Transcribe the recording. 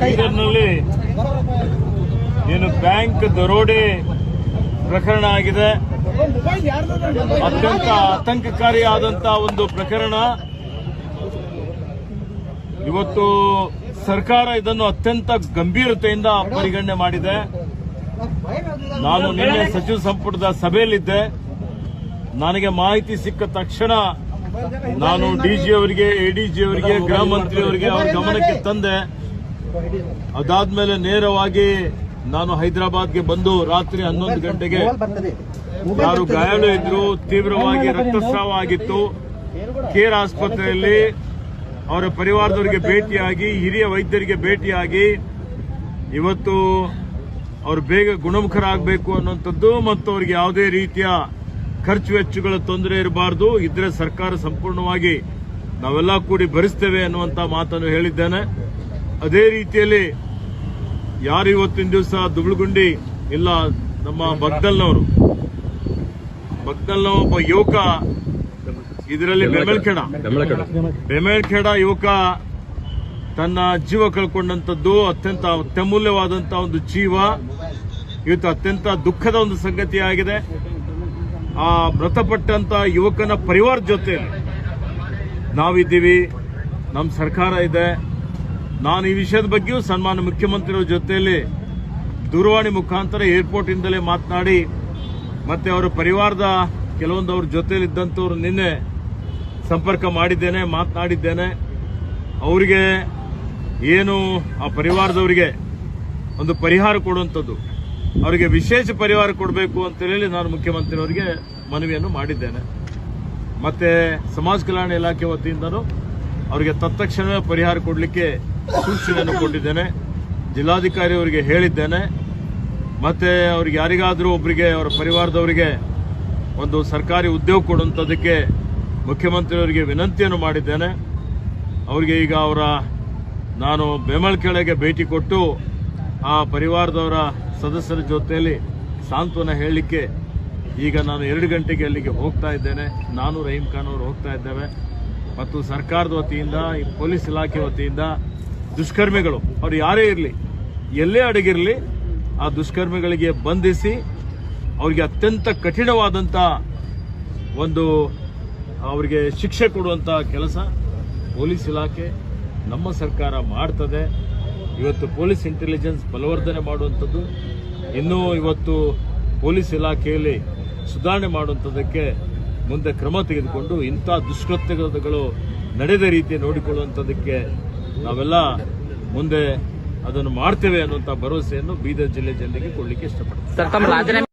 ಬೀದರ್ನಲ್ಲಿ ಏನು ಬ್ಯಾಂಕ್ ದರೋಡೆ ಪ್ರಕರಣ ಆಗಿದೆ. ಅತ್ಯಂತ ಆತಂಕಕಾರಿಯಾದಂತ ಒಂದು ಪ್ರಕರಣ. ಇವತ್ತು ಸರ್ಕಾರ ಇದನ್ನು ಅತ್ಯಂತ ಗಂಭೀರತೆಯಿಂದ ಪರಿಗಣನೆ ಮಾಡಿದೆ. ನಾನು ನಿನ್ನೆ ಸಚಿವ ಸಂಪುಟದ ಸಭೆಯಲ್ಲಿದ್ದೆ. ನನಗೆ ಮಾಹಿತಿ ಸಿಕ್ಕ ತಕ್ಷಣ ನಾನು ಡಿಜಿ ಅವರಿಗೆ ಎಡಿಜಿ ಅವರಿಗೆ ಗೃಹ ಮಂತ್ರಿ ಅವರಿಗೆ ಅವರ ಗಮನಕ್ಕೆ ತಂದೆ. ಅದಾದ್ಮೇಲೆ ನೇರವಾಗಿ ನಾನು ಹೈದರಾಬಾದ್ಗೆ ಬಂದು ರಾತ್ರಿ ಹನ್ನೊಂದು ಗಂಟೆಗೆ ಯಾರು ಗಾಯಾಳು ಇದ್ರು ತೀವ್ರವಾಗಿ ರಕ್ತಸ್ರಾವ ಆಗಿತ್ತು. ಕೇರ್ ಆಸ್ಪತ್ರೆಯಲ್ಲಿ ಅವರ ಪರಿವಾರದವರಿಗೆ ಭೇಟಿಯಾಗಿ ಹಿರಿಯ ವೈದ್ಯರಿಗೆ ಭೇಟಿಯಾಗಿ ಇವತ್ತು ಅವರು ಬೇಗ ಗುಣಮುಖರಾಗಬೇಕು ಅನ್ನುವಂಥದ್ದು ಮತ್ತು ಅವರಿಗೆ ಯಾವುದೇ ರೀತಿಯ ಖರ್ಚು ವೆಚ್ಚಗಳ ತೊಂದರೆ ಇರಬಾರದು. ಇದ್ರೆ ಸರ್ಕಾರ ಸಂಪೂರ್ಣವಾಗಿ ನಾವೆಲ್ಲ ಕೂಡಿ ಭರಿಸ್ತೇವೆ ಅನ್ನುವಂತ ಮಾತನ್ನು ಹೇಳಿದ್ದೇನೆ. ಅದೇ ರೀತಿಯಲ್ಲಿ ಯಾರು ಇವತ್ತಿನ ದಿವಸ ದುಬ್ಳುಗುಂಡಿ ಇಲ್ಲ ನಮ್ಮ ಬಗ್ದಲ್ನವರು. ಬಗ್ದಲ್ನ ಒಬ್ಬ ಯುವಕ, ಇದರಲ್ಲಿ ಬೆಮೆಲ್ಖೇಡ ಬೆಮೆಲ್ಖೇಡ ಯುವಕ ತನ್ನ ಜೀವ ಕಳ್ಕೊಂಡಂತದ್ದು ಅತ್ಯಂತ ಅತ್ಯಮೂಲ್ಯವಾದಂತಹ ಒಂದು ಜೀವ. ಇವತ್ತು ಅತ್ಯಂತ ದುಃಖದ ಒಂದು ಸಂಗತಿಯಾಗಿದೆ. ಆ ಮೃತಪಟ್ಟಂತ ಯುವಕನ ಪರಿವಾರ ಜೊತೆ ನಾವಿದ್ದೀವಿ. ನಮ್ಮ ಸರ್ಕಾರ ಇದೆ. ನಾನು ಈ ವಿಷಯದ ಬಗ್ಗೆಯೂ ಸನ್ಮಾನ ಮುಖ್ಯಮಂತ್ರಿಗಳ ಜೊತೆಯಲ್ಲಿ ದೂರವಾಣಿ ಮುಖಾಂತರ ಏರ್ಪೋರ್ಟ್ ಇಂದಲೇ ಮಾತನಾಡಿ, ಮತ್ತೆ ಅವರ ಪರಿವಾರದ ಕೆಲವೊಂದು ಅವ್ರ ಜೊತೆಲಿ ಇದ್ದಂಥವ್ರು ನಿನ್ನೆ ಸಂಪರ್ಕ ಮಾಡಿದ್ದೇನೆ, ಮಾತನಾಡಿದ್ದೇನೆ. ಅವರಿಗೆ ಏನು ಆ ಪರಿವಾರದವರಿಗೆ ಒಂದು ಪರಿಹಾರ ಕೊಡುವಂಥದ್ದು ಅವರಿಗೆ ವಿಶೇಷ ಪರಿಹಾರ ಕೊಡಬೇಕು ಅಂತ ಹೇಳಿ ನಾನು ಮುಖ್ಯಮಂತ್ರಿಯವರಿಗೆ ಮನವಿಯನ್ನು ಮಾಡಿದ್ದೇನೆ. ಮತ್ತೆ ಸಮಾಜ ಕಲ್ಯಾಣ ಇಲಾಖೆ ವತಿಯಿಂದನೂ ಅವರಿಗೆ ತತ್ಕ್ಷಣವೇ ಪರಿಹಾರ ಕೊಡಲಿಕ್ಕೆ ಸೂಚನೆಯನ್ನು ಕೊಟ್ಟಿದ್ದೇನೆ. ಜಿಲ್ಲಾಧಿಕಾರಿ ಅವರಿಗೆ ಹೇಳಿದ್ದೇನೆ. ಮತ್ತೆ ಅವ್ರಿಗೆ ಯಾರಿಗಾದರೂ ಒಬ್ಬರಿಗೆ ಅವರ ಪರಿವಾರದವರಿಗೆ ಒಂದು ಸರ್ಕಾರಿ ಉದ್ಯೋಗ ಕೊಡುವಂಥದ್ದಕ್ಕೆ ಮುಖ್ಯಮಂತ್ರಿಯವರಿಗೆ ವಿನಂತಿಯನ್ನು ಮಾಡಿದ್ದೇನೆ. ಅವರಿಗೆ ಈಗ ಅವರ ನಾನು ಬೆಮಲ್ ಕೆಳಗೆ ಭೇಟಿ ಕೊಟ್ಟು ಆ ಪರಿವಾರದವರ ಸದಸ್ಯರ ಜೊತೆಯಲ್ಲಿ ಸಾಂತ್ವನ ಹೇಳಲಿಕ್ಕೆ ಈಗ ನಾನು ಎರಡು ಗಂಟೆಗೆ ಅಲ್ಲಿಗೆ ಹೋಗ್ತಾ ಇದ್ದೇನೆ. ನಾನು ರಹೀಂ ಖಾನ್ ಅವರು ಹೋಗ್ತಾ ಇದ್ದೇವೆ. ಮತ್ತು ಸರ್ಕಾರದ ವತಿಯಿಂದ, ಈ ಪೊಲೀಸ್ ಇಲಾಖೆ ವತಿಯಿಂದ ದುಷ್ಕರ್ಮಿಗಳು, ಅವ್ರು ಯಾರೇ ಇರಲಿ, ಎಲ್ಲೇ ಅಡಗಿರಲಿ, ಆ ದುಷ್ಕರ್ಮಿಗಳಿಗೆ ಬಂಧಿಸಿ ಅವರಿಗೆ ಅತ್ಯಂತ ಕಠಿಣವಾದಂಥ ಒಂದು ಅವರಿಗೆ ಶಿಕ್ಷೆ ಕೊಡುವಂಥ ಕೆಲಸ ಪೊಲೀಸ್ ಇಲಾಖೆ ನಮ್ಮ ಸರ್ಕಾರ ಮಾಡ್ತದೆ. ಇವತ್ತು ಪೊಲೀಸ್ ಇಂಟೆಲಿಜೆನ್ಸ್ ಬಲವರ್ಧನೆ ಮಾಡುವಂಥದ್ದು, ಇನ್ನೂ ಇವತ್ತು ಪೊಲೀಸ್ ಇಲಾಖೆಯಲ್ಲಿ ಸುಧಾರಣೆ ಮಾಡುವಂಥದ್ದಕ್ಕೆ ಮುಂದೆ ಕ್ರಮ ತೆಗೆದುಕೊಂಡು ಇಂಥ ದುಷ್ಕೃತ್ಯಗಳು ನಡೆದ ರೀತಿ ನೋಡಿಕೊಳ್ಳುವಂಥದ್ದಕ್ಕೆ ನಾವೆಲ್ಲ ಮುಂದೆ ಅದನ್ನು ಮಾಡ್ತೇವೆ ಅನ್ನುವಂಥ ಭರವಸೆಯನ್ನು ಬೀದರ್ ಜಿಲ್ಲೆ ಜನರಿಗೆ ಕೊಡಲಿಕ್ಕೆ ಇಷ್ಟಪಡ್ತೀವಿ.